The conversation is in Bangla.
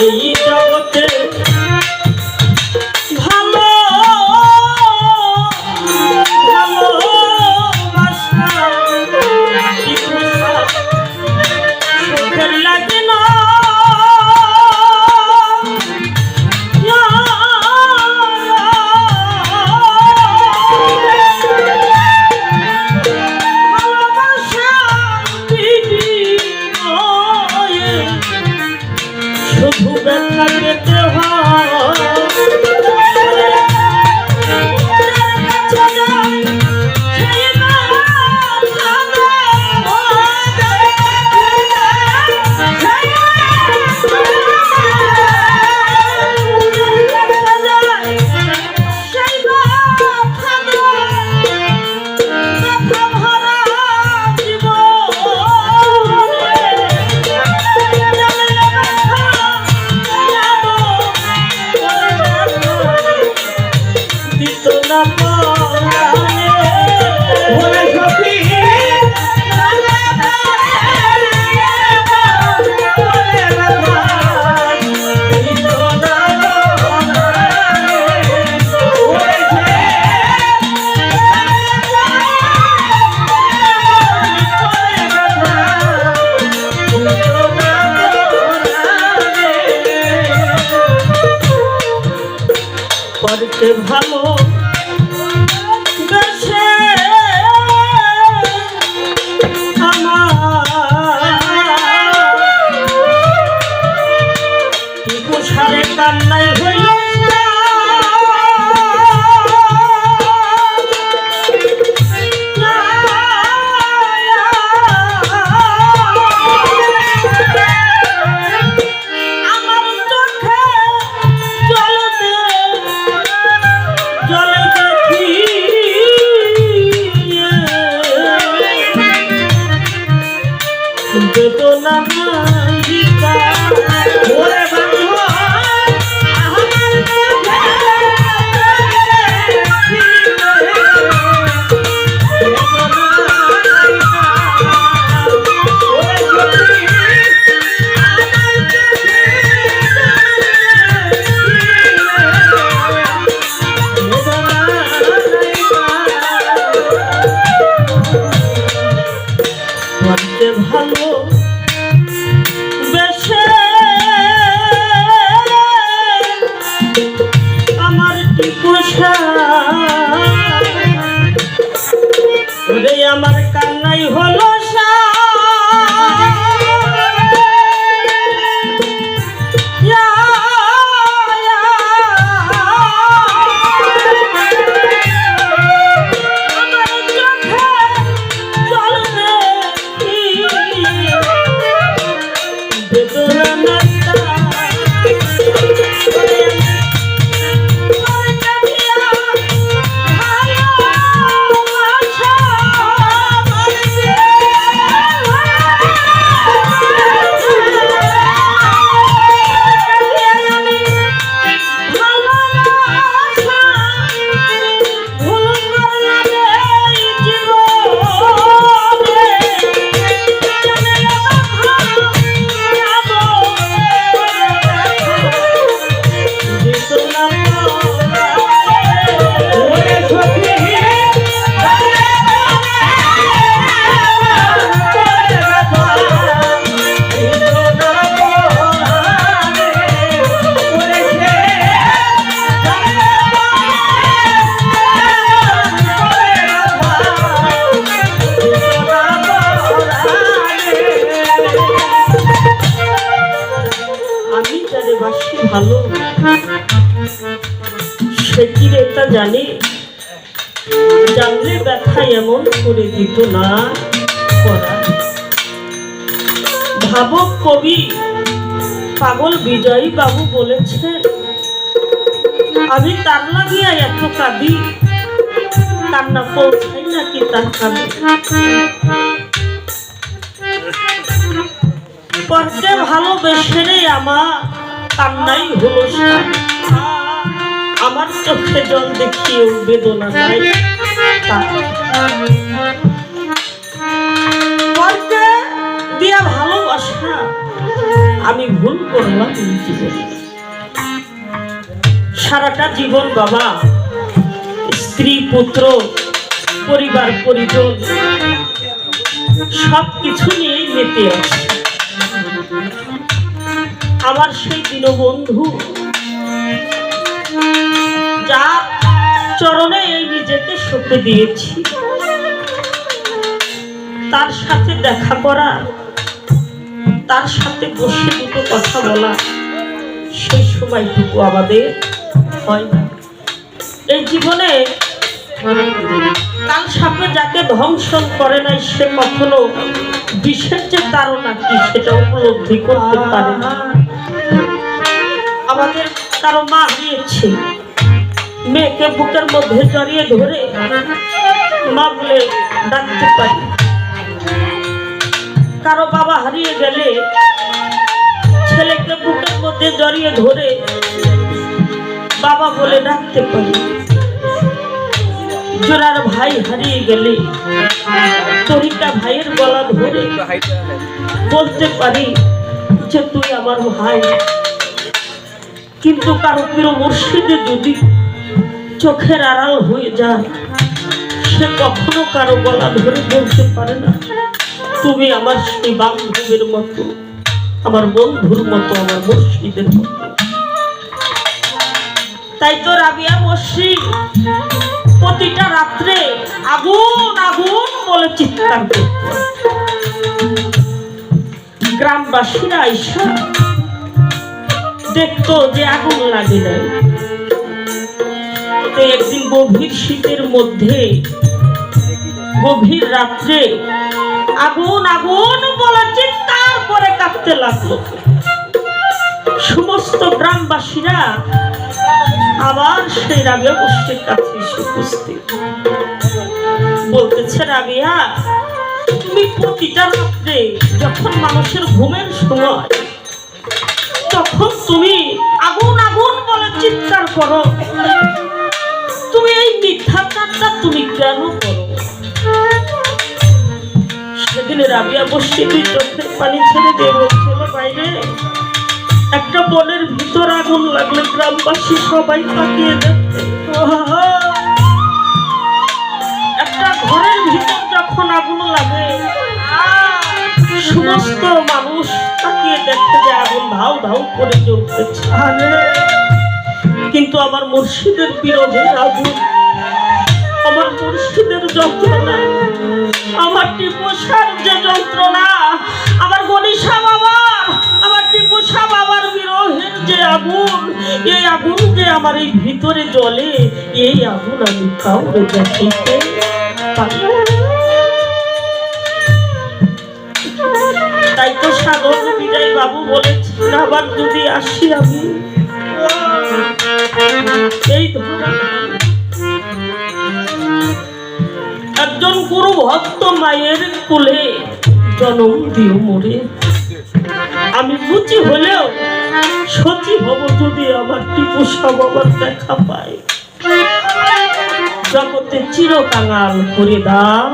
你一。বেদনা গীতা ব্যথা এমন করে দিত না ভাবক কবি, পাগল বিজয়ী বাবু আমি তার লাগিয়া এত কাঁদি কান্না পৌঁছাই নাকি তার কাঁদে? ভালোবেসে রে আমার কান্নাই হলো আমার চোখে জল দেখিয়েও বেদনা নাই দিয়া ভালোবাসা, আমি ভুল করলাম সারাটা জীবন বাবা, স্ত্রী, পুত্র, পরিবার, পরিজন সব কিছু নিয়েই মেতে আছে। আমার সেই দীনবন্ধু যার চরণে এই নিজেকে সঁপে দিয়েছি। তার সাথে দেখা করা, তার সাথে বসে দুটো কথা বলা, সেই সময়টুকু আমাদের হয় না। এই জীবনে কাল সাপে যাকে ধ্বংসন করে নাই, সে কখনো বিষের যে তারা কি, সেটা উপলব্ধি করতে পারে না। আমাদের কারও মা হারিয়েছে মেয়েকে বুকের মধ্যে জড়িয়ে ধরে মা বলে, ডাকতে পারি। কারও বাবা হারিয়ে গেলে ছেলেকে বুকের মধ্যে জড়িয়ে ধরে বাবা বলে, ডাকতে পারি। জোড়ার ভাই হারিয়ে গেলে তরিকা ভাইয়ের গলা ধরে বলতে পারি যে, তুই আমার ভাই। কিন্তু কারও প্রিয় মুর্শিদে যদি চোখের আড়াল হয়ে যায় সে কখনো কারও গলা ধরে বলতে পারে না। তুমি আমার সেই বান্ধবের মতো, আমার বন্ধুর মতো, আমার মুর্শিদের মতো। তাই তো রাবিয়া মসজিদ প্রতিটা রাত্রে আগুন আগুন বলে চিৎকার গ্রামবাসীরা আইসা দেখতো যে আগুন লাগে নাই। তো একদিন গভীর শীতের মধ্যে, গভীর রাত্রে আগুন আগুন বলে চিৎকার করে কাঁপতে লাগল। সমস্ত গ্রামবাসীরা আবার সেই রাবিয়া গোষ্ঠীর কাছে এসে উপস্থিত। বলতেছে, রাবিয়া, তুমি প্রতিটা রাত্রে যখন মানুষের ঘুমের সময়, তখন তুমি আগুন আগুন বলে চিৎকার করো। মিথ্যাচারটা তুমি কেন করো? সেদিন রাবিয়া বসে দুই চোখের পানি ছেড়ে দিয়ে বলছিল, বাইরে, একটা বনের ভিতর আগুন লাগলে গ্রামবাসী সবাই তাকিয়ে দেখতে একটা ঘরের ভিতর যখন আগুন লাগে, সমস্ত মানুষ তাকিয়ে দেখতে যে আগুন ধাউ ধাউ করে জ্বলতেছে কিন্তু আমার মুর্শিদের বিরোধে আগুন আমার মুর্শিদের যন্ত্রণা, আমার টিপুষার যে যন্ত্রণা, আমার গণিসা বাবার আমার টিপুষা বাবার বিরোহের যে আগুন, এই আগুন যে আমার এই ভিতরে জ্বলে এই আগুন আমি কাউকে দেখাইতে পারি তাই তো সাগর বিজয় বাবু বলেছেন আবার যদি আসি আমি। এই একজন গুরু ভক্ত মায়ের কুলে জন্ম দিও মোরে। আমি বুঝি হলেও সচি হব যদি আমার টিপু সব আমার দেখা পায়। জগতে চিরকাঙাল করে দাও।